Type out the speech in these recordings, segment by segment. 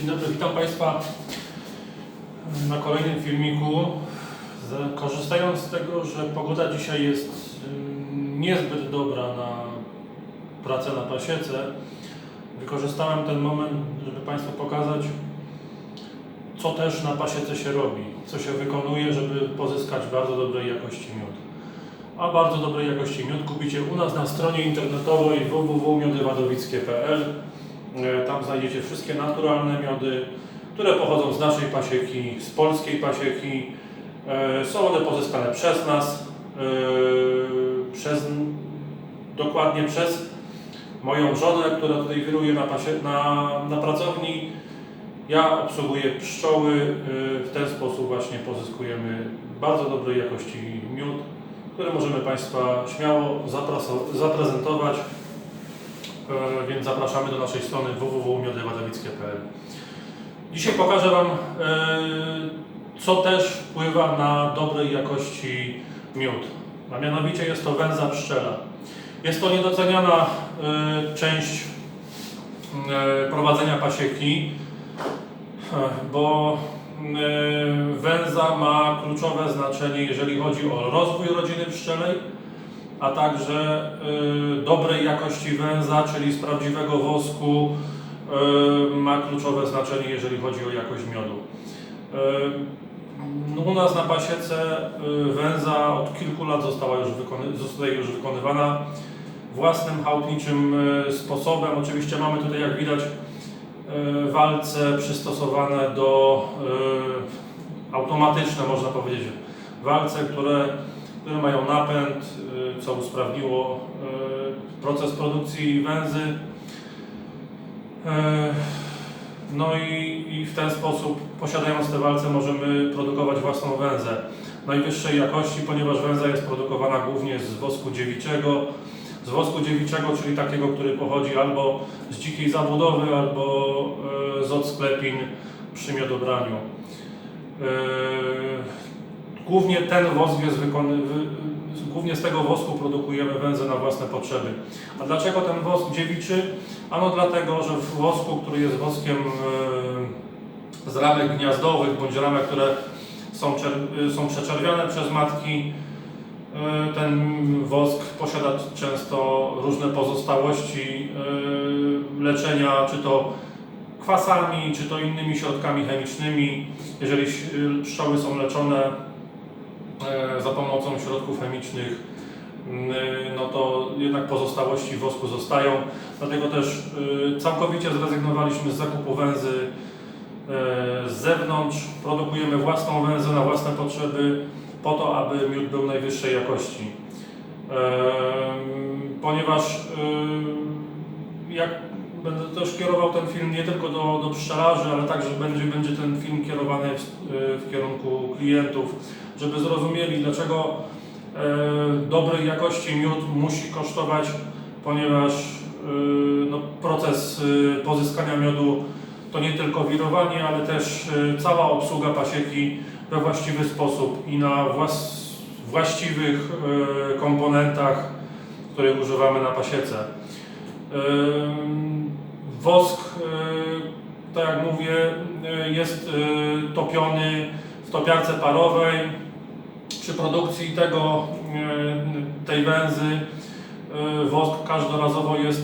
Dzień dobry, witam Państwa na kolejnym filmiku. Korzystając z tego, że pogoda dzisiaj jest ym, niezbyt dobra na pracę na pasiece, wykorzystałem ten moment, żeby Państwu pokazać, co też na pasiece się robi, co się wykonuje, żeby pozyskać bardzo dobrej jakości miód. A bardzo dobrej jakości miód kupicie u nas na stronie internetowej www.miodywadowickie.pl. E, Tam znajdziecie wszystkie naturalne miody, które pochodzą z naszej pasieki, z polskiej pasieki. E, Są one pozyskane przez nas, e, przez, dokładnie przez moją żonę, która tutaj wiruje na, pasie, na, na pracowni. Ja obsługuję pszczoły. W ten sposób właśnie pozyskujemy bardzo dobrej jakości miód, który możemy Państwa śmiało zaprezentować. E, więc zapraszamy do naszej strony www.miodywadowickie.pl Dzisiaj pokażę Wam, e, co też wpływa na dobrej jakości miód. A mianowicie jest to węza pszczela. Jest to niedoceniana e, część prowadzenia pasieki, bo węza ma kluczowe znaczenie, jeżeli chodzi o rozwój rodziny pszczelej, a także y, dobrej jakości węza, czyli z prawdziwego wosku, y, ma kluczowe znaczenie, jeżeli chodzi o jakość miodu. Y, u nas na pasiece węza od kilku lat została już wykony, zostaje już wykonywana własnym chałupniczym sposobem. Oczywiście mamy tutaj, jak widać, walce przystosowane do automatyczne, można powiedzieć, walce, które które mają napęd, y, co usprawniło y, proces produkcji węzy. Y, No i, i w ten sposób, posiadając te walce, możemy produkować własną węzę najwyższej jakości, ponieważ węza jest produkowana głównie z wosku dziewiczego, z wosku dziewiczego, czyli takiego, który pochodzi albo z dzikiej zabudowy, albo y, z odsklepin przy miodobraniu. Głównie ten wosk jest wykony, wy, głównie z tego wosku produkujemy węzę na własne potrzeby. A dlaczego ten wosk dziewiczy? Ano dlatego, że w wosku, który jest woskiem e, z ramek gniazdowych bądź ramek, które są, czer- są przeczerwiane przez matki, e, ten wosk posiada często różne pozostałości e, leczenia, czy to kwasami, czy to innymi środkami chemicznymi. Jeżeli e, pszczoły są leczone e, za pomocą środków chemicznych, mm, no to jednak pozostałości wosku zostają. Dlatego też e, całkowicie zrezygnowaliśmy z zakupu węzy e, z zewnątrz. Produkujemy własną węzę na własne potrzeby po to, aby miód był najwyższej jakości. Ponieważ e, jak będę też kierował ten film nie tylko do, do pszczelarzy, ale także będzie, będzie ten film kierowany w, w kierunku klientów, żeby zrozumieli, dlaczego e, dobrej jakości miód musi kosztować, ponieważ e, no, proces e, pozyskania miodu to nie tylko wirowanie, ale też e, cała obsługa pasieki we właściwy sposób i na włas, właściwych e, komponentach, których używamy na pasiece. Ym, Wosk, y, tak jak mówię, y, jest y, topiony w topiarce parowej. Przy produkcji tego, tej węzy wosk każdorazowo jest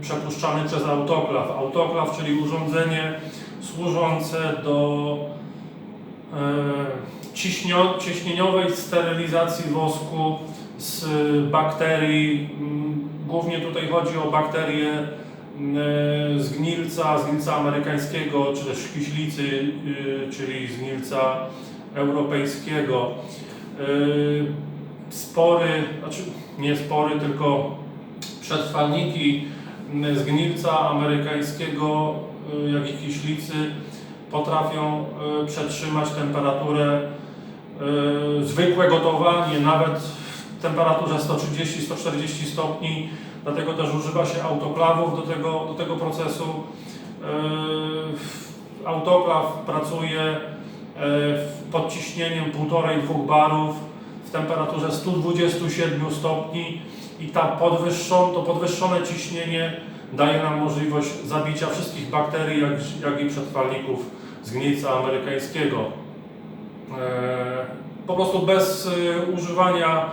przepuszczany przez autoklaw. Autoklaw, czyli urządzenie służące do ciśnieniowej sterylizacji wosku z bakterii. mm, Głównie tutaj chodzi o bakterie mm, z gnilca, z gnilca amerykańskiego, czy też kiślicy, y, czyli z gnilca europejskiego. Y, Spory, znaczy nie spory, tylko przetrwalniki mm, z gnilca amerykańskiego, y, jak i kiślicy potrafią y, przetrzymać temperaturę y, zwykłe gotowanie, nawet w temperaturze 130-140 stopni, dlatego też używa się autoklawów do tego, do tego procesu. Yy, Autoklaw pracuje yy, pod ciśnieniem 1,5-2 barów w temperaturze 127 stopni i ta podwyższon, to podwyższone ciśnienie daje nam możliwość zabicia wszystkich bakterii, jak, jak i przetrwalników z gnilca amerykańskiego. E, Po prostu bez e, używania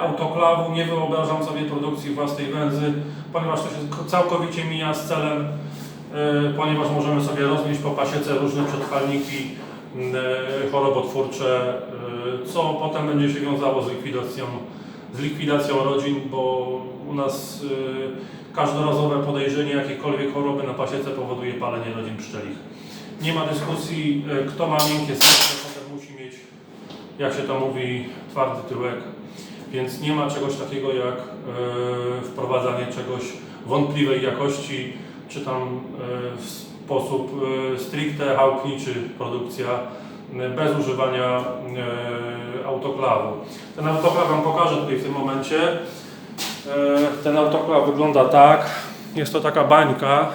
autoklawu nie wyobrażam sobie produkcji własnej węzy, ponieważ to się całkowicie mija z celem, e, ponieważ możemy sobie roznieść po pasiece różne przetrwalniki mm, e, chorobotwórcze, e, co potem będzie się wiązało z likwidacją, z likwidacją rodzin, bo u nas każdorazowe podejrzenie jakiejkolwiek choroby na pasiece powoduje palenie rodzin pszczelich. Nie ma dyskusji, kto ma miękkie serce, potem musi mieć, jak się to mówi, twardy tyłek. Więc nie ma czegoś takiego jak e, wprowadzanie czegoś wątpliwej jakości, czy tam e, w sposób e, stricte chałupniczy produkcja bez używania autoklawu. Ten autoklaw Wam pokażę tutaj w tym momencie. Ten autoklaw wygląda tak. Jest to taka bańka,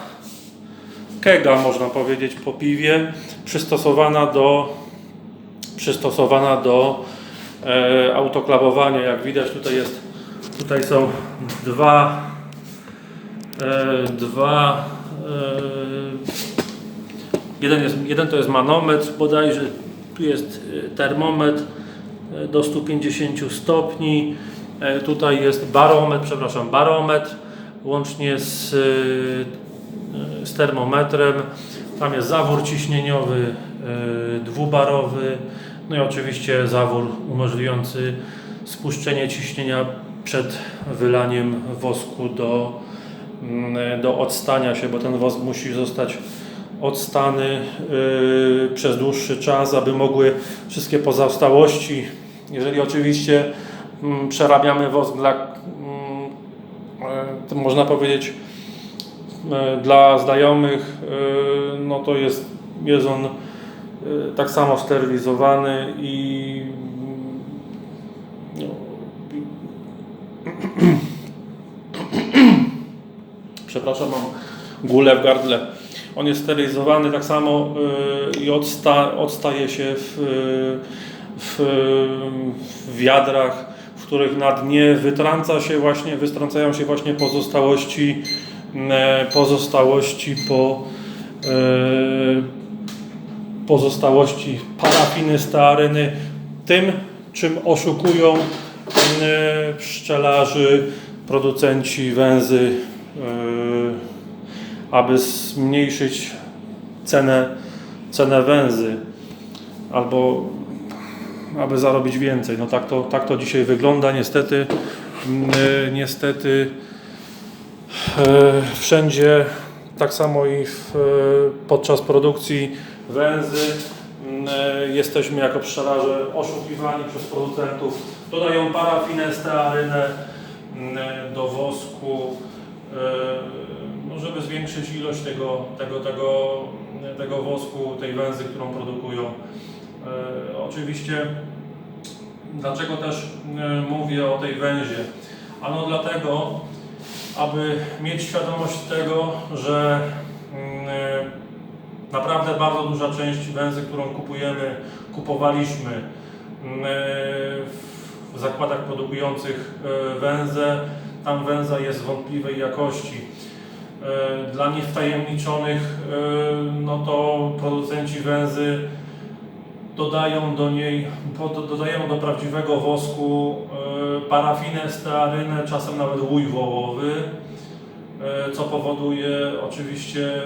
kega można powiedzieć po piwie, przystosowana do, przystosowana do e, autoklawowania. Jak widać tutaj jest, tutaj są dwa, e, dwa e, jeden, jest, jeden to jest manometr bodajże, tu jest e, termometr e, do 150 stopni, e, tutaj jest barometr, przepraszam, barometr łącznie z, e, z termometrem. Tam jest zawór ciśnieniowy dwubarowy, no i oczywiście zawór umożliwiający spuszczenie ciśnienia przed wylaniem wosku do, mm, do odstania się, bo ten wosk musi zostać odstany y, przez dłuższy czas, aby mogły wszystkie pozostałości, jeżeli oczywiście mm, przerabiamy wosk dla, mm, e, można powiedzieć, e, dla znajomych, e, no to jest, jest on tak samo sterylizowany i no, przepraszam, mam gulę w gardle. On jest sterylizowany tak samo y, i odsta, odstaje się w, w, w wiadrach, w których na dnie wytrąca się właśnie, wystrącają się właśnie pozostałości, pozostałości po pozostałości parafiny, stearyny, tym czym oszukują e, pszczelarzy, producenci węzy, e, aby zmniejszyć cenę, cenę węzy albo aby zarobić więcej. No tak to, tak to dzisiaj wygląda. Niestety, e, niestety wszędzie tak samo i w, podczas produkcji węzy mm, e, jesteśmy jako pszczelarze oszukiwani przez producentów. Dodają parafinę, stearynę mm, e, do wosku, e, no żeby zwiększyć ilość tego, tego, tego, tego wosku, tej węzy, którą produkują. Oczywiście, dlaczego też mówię o tej węzie? Ano dlatego, aby mieć świadomość tego, że naprawdę bardzo duża część węzy, którą kupujemy, kupowaliśmy mm, e, w zakładach produkujących e, węzę, tam węza jest wątpliwej jakości. E, Dla niewtajemniczonych, no to producenci węzy dodają do niej, dodają do prawdziwego wosku parafinę, stearynę, czasem nawet łój wołowy, co powoduje oczywiście,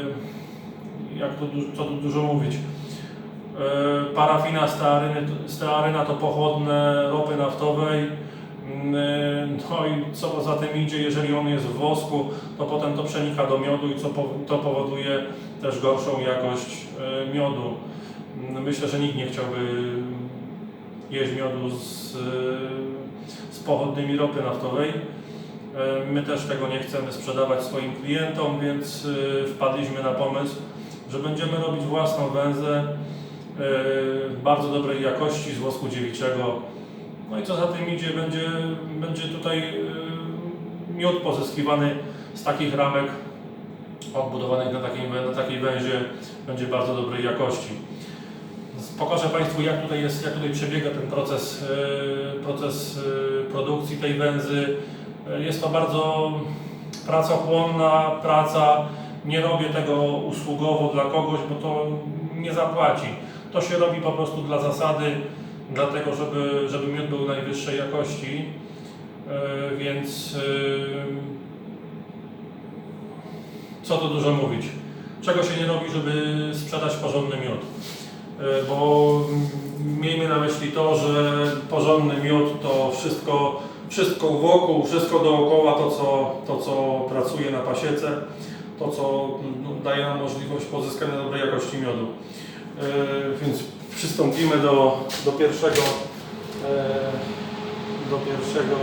jak to, co tu dużo mówić, e, parafina, stearyny, stearyna to pochodne ropy naftowej, Mm, e, no i co poza tym idzie, jeżeli on jest w wosku, to potem to przenika do miodu i co to powoduje też gorszą jakość e, miodu. Mm, Myślę, że nikt nie chciałby jeść miodu z, z pochodnymi ropy naftowej. My też tego nie chcemy sprzedawać swoim klientom, więc wpadliśmy na pomysł, że będziemy robić własną węzę e, bardzo dobrej jakości z wosku dziewiczego. No i co za tym idzie, będzie, będzie tutaj e, miód pozyskiwany z takich ramek odbudowanych na takiej, na takiej węzie będzie bardzo dobrej jakości. Pokażę Państwu jak tutaj jest, jak tutaj przebiega ten proces, e, proces produkcji tej węzy. Jest to bardzo pracochłonna praca. Nie robię tego usługowo dla kogoś, bo to nie zapłaci. To się robi po prostu dla zasady, dlatego żeby, żeby miód był najwyższej jakości. Yy, więc yy, co tu dużo mówić. Czego się nie robi, żeby sprzedać porządny miód? Yy, Bo miejmy na myśli to, że porządny miód to wszystko, wszystko wokół, wszystko dookoła, to co, to co pracuje na pasiece, to co no, daje nam możliwość pozyskania dobrej jakości miodu. Yy, Więc przystąpimy do, do pierwszego yy, do pierwszego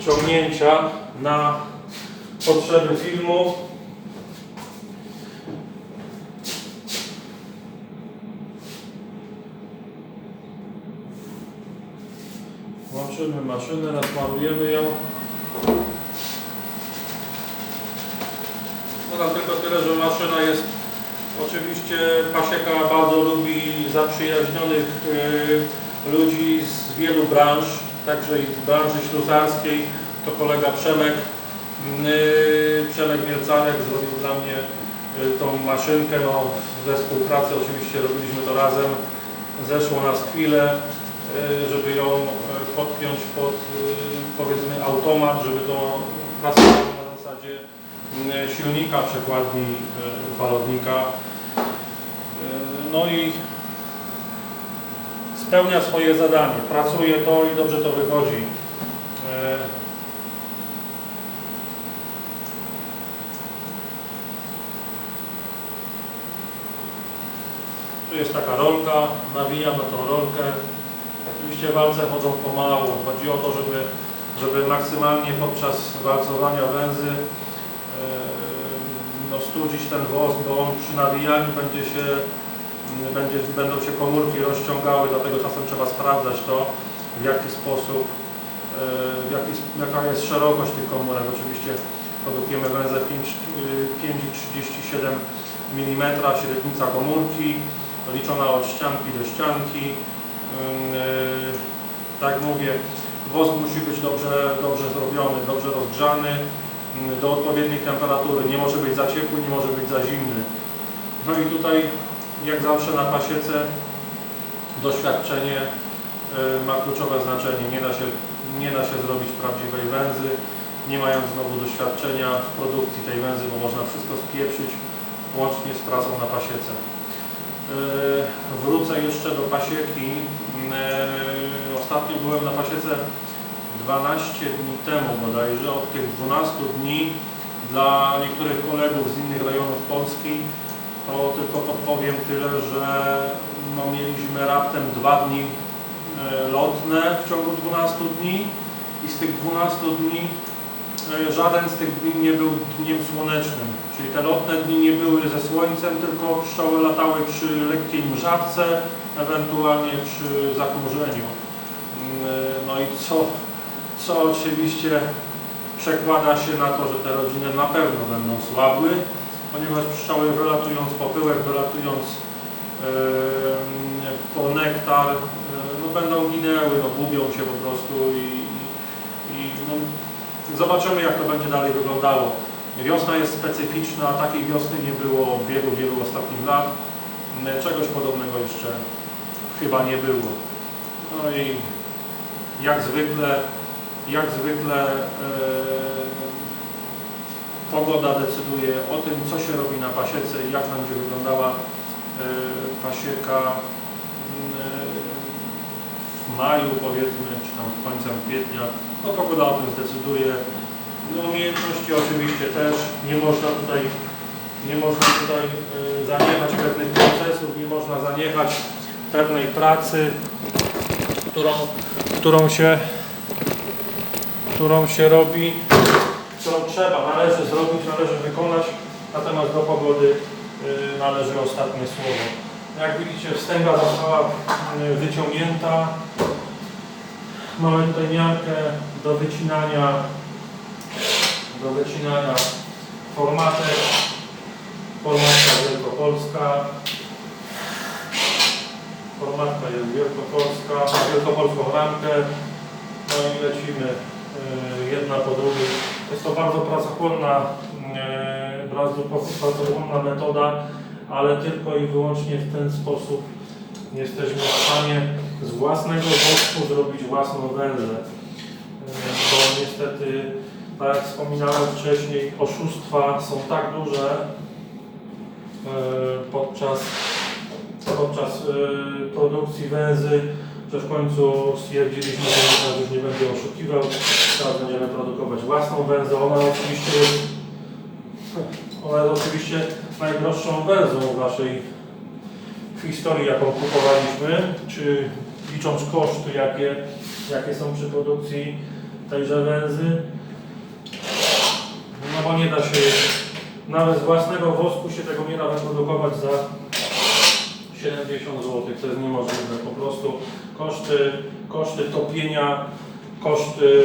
ciągnięcia na potrzeby filmu. Włączymy maszynę, nasmarujemy ją. Dodam tylko tyle, że maszyna jest oczywiście pasieka bardzo lubi zaprzyjaźnionych e, ludzi z wielu branż, także i z branży ślusarskiej. To kolega Przemek, e, Przemek Mielcarek zrobił dla mnie e, tą maszynkę. No, we współpracy oczywiście robiliśmy to razem. Zeszło nas chwilę, e, żeby ją podpiąć pod e, powiedzmy automat, żeby to pracowało na zasadzie silnika, przekładni e, falownika. E, No i spełnia swoje zadanie. Pracuje to i dobrze to wychodzi. E, Tu jest taka rolka, nawijam na tą rolkę. Oczywiście walce chodzą pomału. Chodzi o to, żeby, żeby maksymalnie podczas walcowania węzy e, no, studzić ten wosk, bo on przy nawijaniu będzie się, m, będzie, będą się komórki rozciągały, dlatego czasem trzeba sprawdzać to, w jaki sposób, e, w jaki, jaka jest szerokość tych komórek. Oczywiście produkujemy węzę 5,37 mm, średnica komórki, liczona od ścianki do ścianki. Ym, e, Tak mówię, wosk musi być dobrze, dobrze zrobiony, dobrze rozgrzany mm, do odpowiedniej temperatury. Nie może być za ciepły, nie może być za zimny. No i tutaj, jak zawsze na pasiece, doświadczenie y, ma kluczowe znaczenie. Nie da, się, nie da się zrobić prawdziwej węzy, nie mając znowu doświadczenia w produkcji tej węzy, bo można wszystko spieprzyć łącznie z pracą na pasiece. Y, Wrócę jeszcze do pasieki. Y, Ostatnio byłem na pasiece 12 dni temu bodajże. Od tych 12 dni dla niektórych kolegów z innych rejonów Polski to tylko podpowiem tyle, że no, mieliśmy raptem dwa dni e, lotne w ciągu 12 dni i z tych 12 dni e, żaden z tych dni nie był dniem słonecznym. Czyli te lotne dni nie były ze słońcem, tylko pszczoły latały przy lekkiej mrzawce, ewentualnie przy zachmurzeniu. Mm, No i co, co oczywiście przekłada się na to, że te rodziny na pewno będą słabły, ponieważ pszczoły wylatując po pyłek, wylatując em, po nektar, e, no będą ginęły, no gubią się po prostu i, i no, zobaczymy jak to będzie dalej wyglądało. Wiosna jest specyficzna, takiej wiosny nie było od wielu, wielu ostatnich lat. Czegoś podobnego jeszcze chyba nie było. No i jak zwykle, jak zwykle e, pogoda decyduje o tym, co się robi na pasiece i jak będzie wyglądała e, pasieka m, w maju powiedzmy, czy tam końcem kwietnia. No pogoda o tym zdecyduje. No, umiejętności oczywiście też. Nie można tutaj, nie można tutaj e, zaniechać pewnych procesów, nie można zaniechać pewnej pracy, którą, którą się którą się robi, którą trzeba, należy zrobić, należy wykonać, natomiast do pogody y, należy ostatnie słowo. Jak widzicie, wstęga została y, wyciągnięta. Mamy tutaj miarkę do wycinania, do wycinania formatek. Formatka wielkopolska. Formatka jest wielkopolska, wielkopolską ramkę. No i lecimy, jedna po drugiej. Jest to bardzo pracochłonna, e, bardzo pracochłonna metoda, ale tylko i wyłącznie w ten sposób jesteśmy w stanie z własnego wosku zrobić własną węzę. E, Bo niestety, tak jak wspominałem wcześniej, oszustwa są tak duże podczas, podczas produkcji węzy, że w końcu stwierdziliśmy, że już nie będzie oszukiwał. Teraz będziemy produkować własną węzę. Ona oczywiście jest, ona jest oczywiście najdroższą węzą w naszej historii, jaką kupowaliśmy, czy licząc koszty, jakie, jakie są przy produkcji tejże węzy. No bo nie da się, nawet z własnego wosku się tego nie da wyprodukować za 70 zł, to jest niemożliwe. Po prostu koszty, koszty topienia, koszty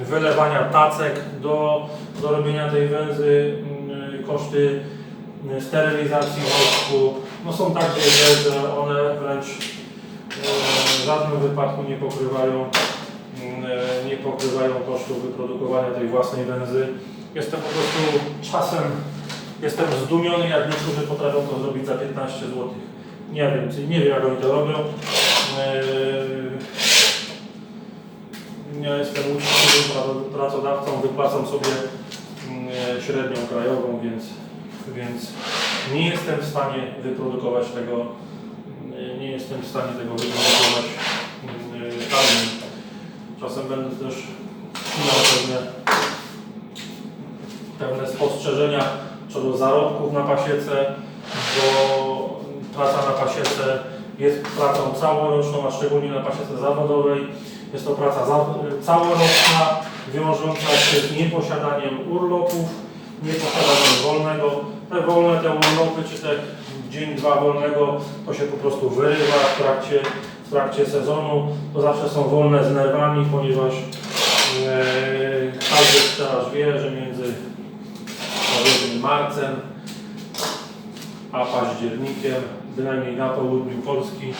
wylewania tacek do, do robienia tej węzy, mm, koszty sterylizacji wosku, no są tak duże, że one wręcz w żadnym wypadku nie pokrywają, mm, nie pokrywają kosztów wyprodukowania tej własnej węzy. Jestem po prostu czasem Jestem zdumiony, jak niektórzy potrafią to zrobić za 15 zł. Nie wiem, nie wiem jak oni to robią. Ja jestem uczciwym pra- pracodawcą, wypłacam sobie mm, średnią krajową, więc, więc nie jestem w stanie wyprodukować tego, mm, nie jestem w stanie tego wyprodukować mm, taniej. Czasem będę też miał pewne, pewne spostrzeżenia co do zarobków na pasiece, bo praca na pasiece jest pracą całoroczną, a szczególnie na pasiece zawodowej. Jest to praca całoroczna, wiążąca się z nieposiadaniem urlopów, nieposiadaniem wolnego. Te wolne, te urlopy, czy te dzień, dwa wolnego, to się po prostu wyrywa w trakcie, w trakcie sezonu. To zawsze są wolne z nerwami, ponieważ e, każdy pszczelarz wie, że między marcem, a październikiem, bynajmniej na południu Polski.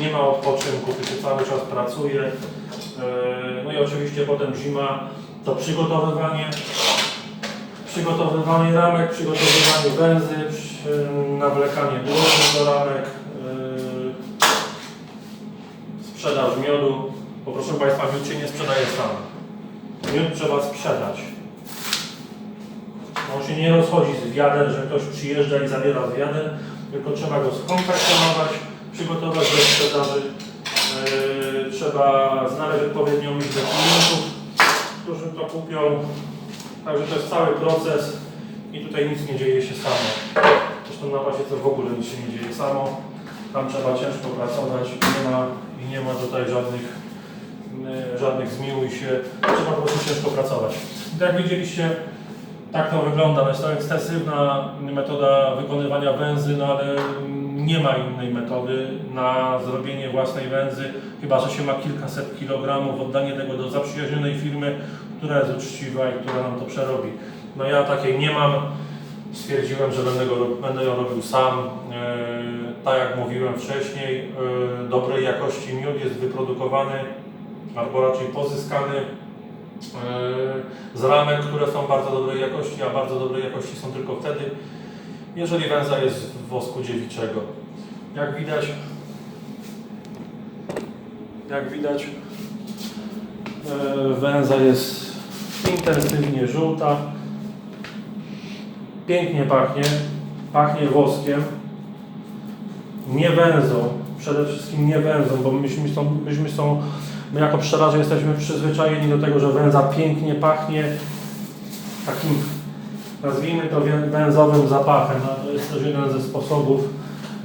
Nie ma odpoczynku, się cały czas pracuje. E, No i oczywiście potem zima to przygotowywanie, przygotowywanie ramek, przygotowywanie węzy, nawlekanie błotów do ramek, e, sprzedaż miodu. Bo proszę Państwa, miód się nie sprzedaje sam. Miód trzeba sprzedać. On się nie rozchodzi z wiader, że ktoś przyjeżdża i zabiera z wiader, tylko trzeba go skonfekcjonować, przygotować do sprzedaży. Trzeba znaleźć odpowiednią liczbę klientów, którzy to kupią. Także to jest cały proces i tutaj nic nie dzieje się samo. Zresztą na pasiece w ogóle nic się nie dzieje samo. Tam trzeba ciężko pracować nie ma, i nie ma tutaj żadnych, yy, żadnych zmiłuj się. Trzeba po prostu ciężko pracować. Jak widzieliście, tak to wygląda. No Jest to ekstensywna metoda wykonywania węzy, no ale nie ma innej metody na zrobienie własnej węzy, chyba że się ma kilkaset kilogramów, oddanie tego do zaprzyjaźnionej firmy, która jest uczciwa i która nam to przerobi. No ja takiej nie mam. Stwierdziłem, że będę, go, będę ją robił sam. E, tak jak mówiłem wcześniej, e, dobrej jakości miód jest wyprodukowany albo raczej pozyskany z ramek, które są bardzo dobrej jakości, a bardzo dobrej jakości są tylko wtedy, jeżeli węza jest w wosku dziewiczego. Jak widać, jak widać, e, węza jest intensywnie żółta, pięknie pachnie, pachnie woskiem, nie węzą, przede wszystkim nie węzą, bo myśmy są, myśmy są My jako pszczelarze jesteśmy przyzwyczajeni do tego, że węza pięknie pachnie takim, nazwijmy to wę- węzowym zapachem. To jest też jeden ze sposobów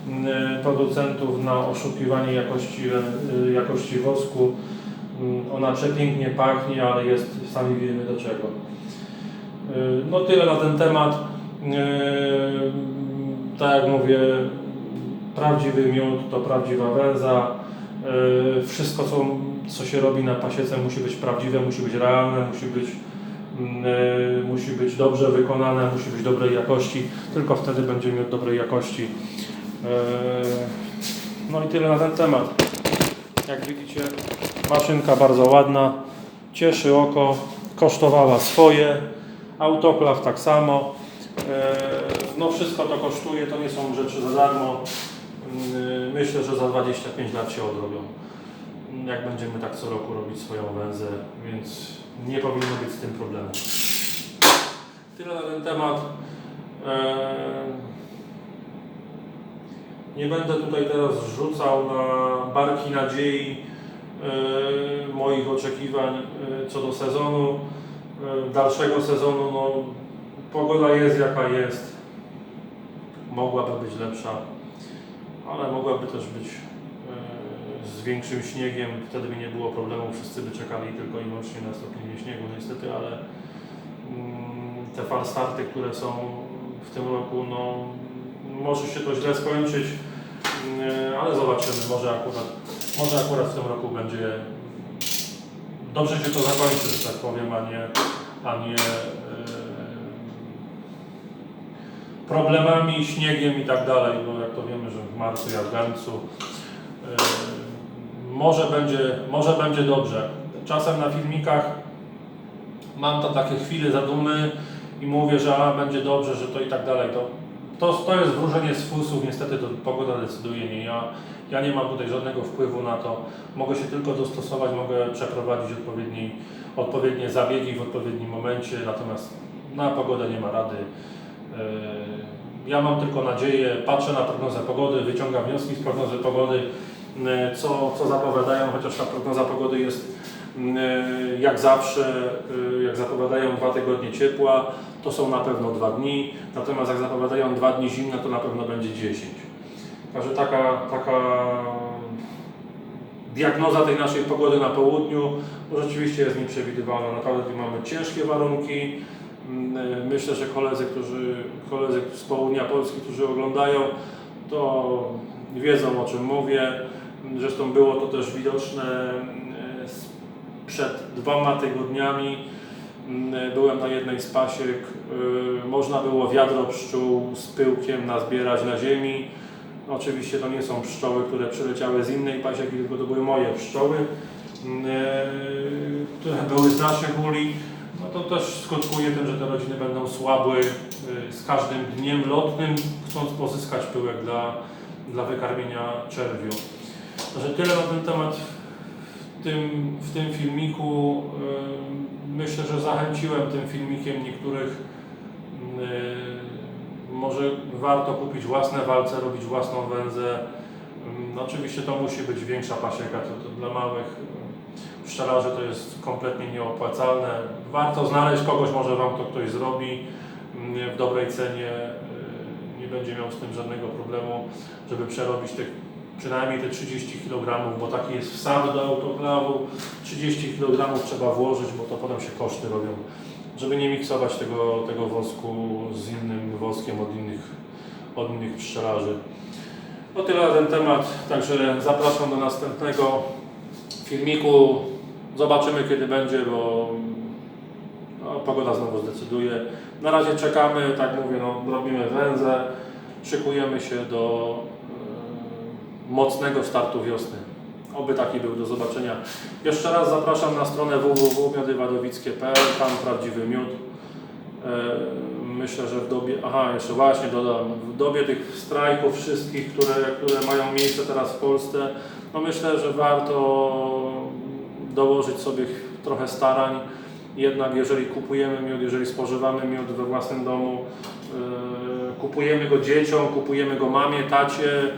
mm, producentów na oszukiwanie jakości, wę- y, jakości wosku. Mm, Ona przepięknie pachnie, ale jest, sami wiemy do czego. No tyle na ten temat. Tak jak mówię, prawdziwy miód to prawdziwa węza. Wszystko, co, co się robi na pasiece, musi być prawdziwe, musi być realne, musi być, musi być dobrze wykonane, musi być dobrej jakości. Tylko wtedy będzie miód dobrej jakości. Y, No i tyle na ten temat. Jak widzicie, maszynka bardzo ładna, cieszy oko, kosztowała swoje, autoklaw tak samo. E, No wszystko to kosztuje, to nie są rzeczy za darmo. Mm, Myślę, że za 25 lat się odrobią. Jak będziemy tak co roku robić swoją węzę, więc nie powinno być z tym problemu. Tyle na ten temat. Eee, Nie będę tutaj teraz rzucał na barki nadziei eee, moich oczekiwań eee, co do sezonu, dalszego sezonu. No, pogoda jest jaka jest. Mogłaby być lepsza, ale mogłaby też być większym śniegiem. Wtedy by nie było problemu, wszyscy by czekali tylko i wyłącznie na stopnienie śniegu niestety, ale mm, te falstarty, które są w tym roku, no może się to źle skończyć, mm, ale zobaczymy, może akurat, może akurat w tym roku będzie dobrze się to zakończy, że tak powiem, a nie, a nie e, problemami, śniegiem i tak dalej, bo jak to wiemy, że w marcu jak w e, może będzie, może będzie dobrze. Czasem na filmikach mam tam takie chwile zadumy i mówię, że a, będzie dobrze, że to i tak dalej. To, to, to jest wróżenie z fusów, niestety to pogoda decyduje, nie ja. Ja nie mam tutaj żadnego wpływu na to. Mogę się tylko dostosować, mogę przeprowadzić odpowiedni, odpowiednie zabiegi w odpowiednim momencie, natomiast na pogodę nie ma rady. Yy, Ja mam tylko nadzieję, patrzę na prognozę pogody, wyciągam wnioski z prognozy pogody, co, co zapowiadają, chociaż ta prognoza pogody jest yy, jak zawsze, yy, jak zapowiadają dwa tygodnie ciepła, to są na pewno dwa dni, natomiast jak zapowiadają dwa dni zimna, to na pewno będzie 10. Także taka, taka diagnoza tej naszej pogody na południu rzeczywiście jest nieprzewidywalna. Naprawdę tu mamy ciężkie warunki. Mm, Myślę, że koledzy, którzy, koledzy z południa Polski, którzy oglądają, to wiedzą o czym mówię. Zresztą było to też widoczne mm, s- przed dwoma tygodniami. Mm, Byłem na jednej z pasiek. y, Można było wiadro pszczół z pyłkiem nazbierać na ziemi. Oczywiście to nie są pszczoły, które przyleciały z innej pasieki, tylko to były moje pszczoły, mm, które były z naszych uli. No to też skutkuje tym, że te rodziny będą słabły z każdym dniem lotnym, chcąc pozyskać pyłek dla, dla wykarmienia czerwiu. Także tyle na ten temat w tym, w tym filmiku. Myślę, że zachęciłem tym filmikiem niektórych może warto kupić własne walce, robić własną węzę. Mm, Oczywiście to musi być większa pasieka, to, to dla małych pszczelarzy to jest kompletnie nieopłacalne. Warto znaleźć kogoś, może Wam to ktoś zrobi w dobrej cenie. Nie będzie miał z tym żadnego problemu, żeby przerobić tych przynajmniej te 30 kg, bo taki jest wsad do autoklawu. 30 kg trzeba włożyć, bo to potem się koszty robią żeby nie miksować tego, tego wosku z innym woskiem od innych, od innych pszczelarzy. No tyle na ten temat, także zapraszam do następnego filmiku. Zobaczymy kiedy będzie, bo no, pogoda znowu zdecyduje. Na razie czekamy, tak mówię, no, robimy węzę, szykujemy się do mocnego startu wiosny. Oby taki był do zobaczenia. Jeszcze raz zapraszam na stronę www.miodywadowickie.pl, tam prawdziwy miód. E, Myślę, że w dobie, aha, jeszcze właśnie dodam, w dobie tych strajków wszystkich, które, które mają miejsce teraz w Polsce, no myślę, że warto dołożyć sobie trochę starań. Jednak jeżeli kupujemy miód, jeżeli spożywamy miód we własnym domu, e, kupujemy go dzieciom, kupujemy go mamie, tacie,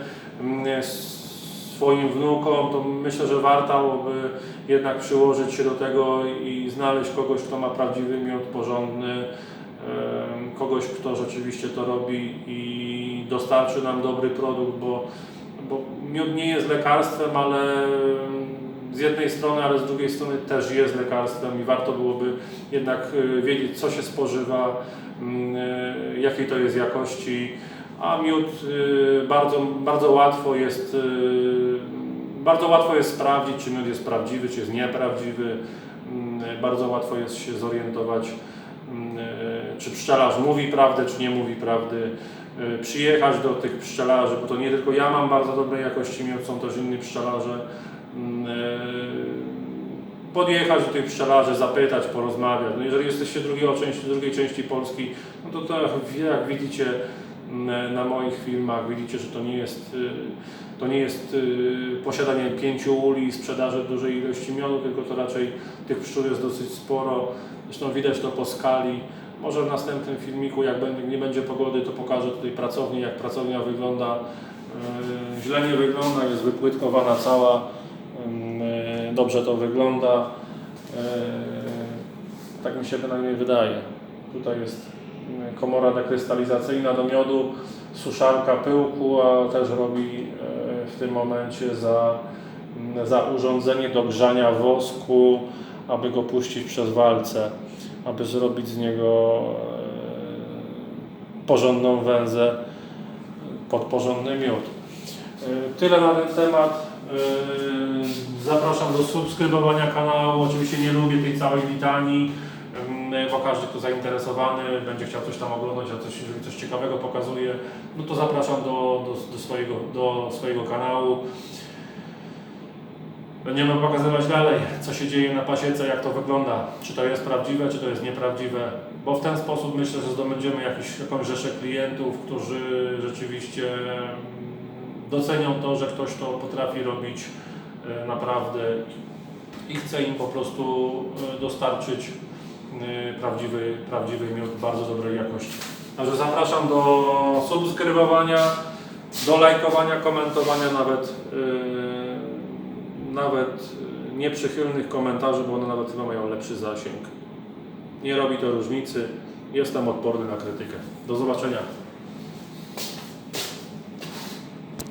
swoim wnukom, to myślę, że warto by jednak przyłożyć się do tego i znaleźć kogoś, kto ma prawdziwy miód porządny, kogoś, kto rzeczywiście to robi i dostarczy nam dobry produkt, bo, bo miód nie jest lekarstwem, ale z jednej strony, ale z drugiej strony też jest lekarstwem i warto byłoby jednak y, wiedzieć, co się spożywa, mm, y, jakiej to jest jakości, a miód y, bardzo, bardzo łatwo jest y, bardzo łatwo jest sprawdzić, czy miód jest prawdziwy, czy jest nieprawdziwy. Mm, Bardzo łatwo jest się zorientować, mm, y, czy pszczelarz mówi prawdę, czy nie mówi prawdy. Przyjechać do tych pszczelarzy, bo to nie tylko ja mam bardzo dobrej jakości miód, są też inni pszczelarze. Mm, podjechać do tych pszczelarzy, zapytać, porozmawiać. No jeżeli jesteście części, drugiej części Polski, no to, to jak widzicie na moich filmach, widzicie, że to nie jest, y, to nie jest y, posiadanie pięciu uli, sprzedaży dużej ilości miodu, tylko to raczej tych pszczół jest dosyć sporo. Zresztą widać to po skali. Może w następnym filmiku, jak nie będzie pogody, to pokażę tutaj pracownię, jak pracownia wygląda. Yy, Źle nie wygląda, jest wypłytkowana cała. Dobrze to wygląda. Tak mi się bynajmniej wydaje. Tutaj jest komora dekrystalizacyjna do miodu, suszarka pyłku, a też robi yy, w tym momencie za, za urządzenie do grzania wosku, aby go puścić przez walce, aby zrobić z niego yy, porządną węzę pod porządny miód. Yy, Tyle na ten temat. Zapraszam do subskrybowania kanału. Oczywiście nie lubię tej całej litanii, yy, bo każdy, kto zainteresowany będzie chciał coś tam oglądać, a coś, jeżeli coś ciekawego pokazuje, no to zapraszam do, do, do, swojego, do swojego kanału. Będziemy pokazywać dalej, co się dzieje na pasiece, jak to wygląda, czy to jest prawdziwe, czy to jest nieprawdziwe, bo w ten sposób myślę, że zdobędziemy jakiś, jakąś rzeszę klientów, którzy rzeczywiście docenią to, że ktoś to potrafi robić e, naprawdę. I chce im po prostu e, dostarczyć prawdziwy, prawdziwy miód bardzo dobrej jakości. Także zapraszam do subskrybowania, do lajkowania, komentowania nawet, yy, nawet nieprzychylnych komentarzy, bo one nawet chyba mają lepszy zasięg. Nie robi to różnicy. Jestem odporny na krytykę. Do zobaczenia.